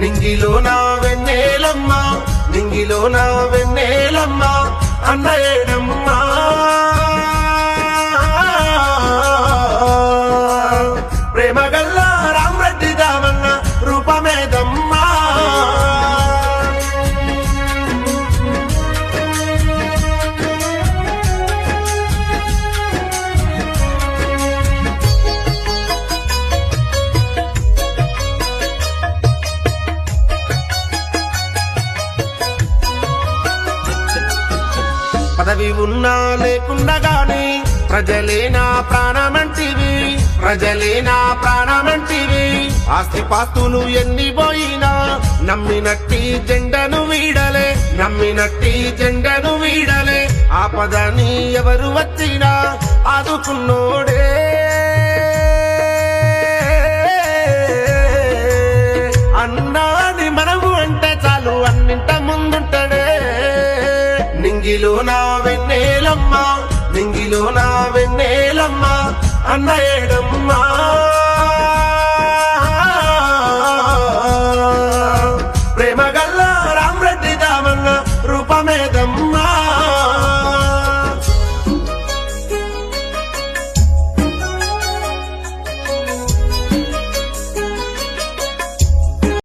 నింగిలో నా వెన్నెలమ్మ నింగిలో నా వెన్నెలమ్మ అన్న ఏడమ్మా పదవి ఉన్నా లేకుండా గాని ప్రజలే నా ప్రాణమంటివి ప్రజలే నా ప్రాణమంటివి. ఆస్తి పాస్తులు ఎన్ని పోయినా నమ్మినట్టి జెండను వీడలే నమ్మినట్టి జెండను వీడలే. ఆపదని ఎవరు వచ్చినా ఆదుకున్నోడే. అన్నా నింగిలో నా వెన్నేలమ్మా నింగిలో నా వెన్నేలమ్మా అన్న ఏడమ్మా. ప్రేమగల్లా రామరెడ్డి దామన్న రూపమేదమ్మా.